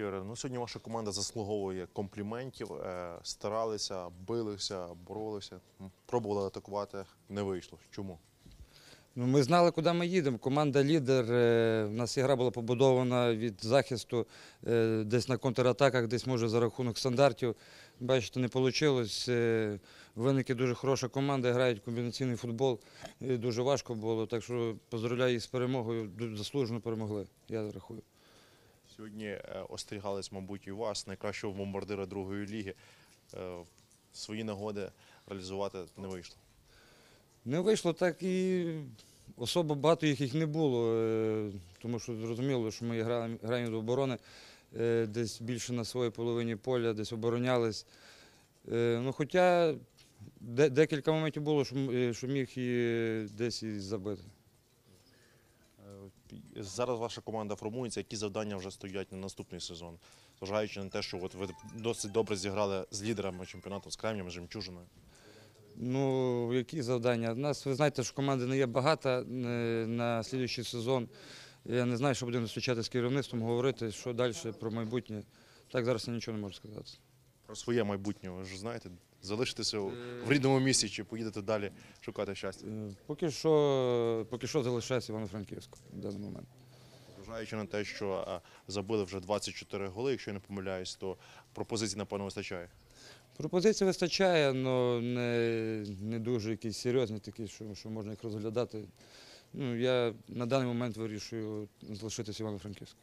Ігоре, ну сьогодні ваша команда заслуговує компліментів. Е, Старалися, билися, боролися, пробували атакувати, не вийшло. Чому? Ну, ми знали, куди ми їдемо. Команда лідер. е, У нас ігра була побудована від захисту, е, десь на контратаках, десь може за рахунок стандартів. Бачите, не вийшло. Винники дуже хороша команда, грають комбінаційний футбол. Дуже важко було. Так що поздравляю їх з перемогою. Заслужено перемогли, я рахую. Сьогодні е, остерігались, мабуть, і вас, найкращого бомбардира другої ліги. Е, Свої нагоди реалізувати не вийшло. Не вийшло так і особо багато їх, не було, е, тому що зрозуміло, що ми граємо, до оборони, десь більше на своїй половині поля, десь оборонялись. Ну, хоча декілька моментів було, що міг і десь і забити. Е, Зараз ваша команда формується. Які завдання вже стоять на наступний сезон? Зважаючи на те, що от ви досить добре зіграли з лідерами чемпіонату, з Кремнем, з Жемчужиною. Ну, які завдання? У нас, ви знаєте, що команди не є багато е, на слідуючий сезон. Я не знаю, що будемо зустрічати з керівництвом, говорити, що далі про майбутнє. Так зараз я нічого не можу сказати. Про своє майбутнє, ви ж знаєте, залишитеся у- в рідному місці чи поїдете далі шукати щастя. Е, Поки що, поки що залишається Івано-Франківську в даний момент. Зважаючи на те, що е, забили вже 24 голи, якщо я не помиляюсь, то пропозицій, напевно, вистачає. Пропозицій вистачає, але не, не дуже якісь серйозні, такі, що, що можна їх розглядати. Ну, я на даний момент вирішую залишитися в Івано-Франківську.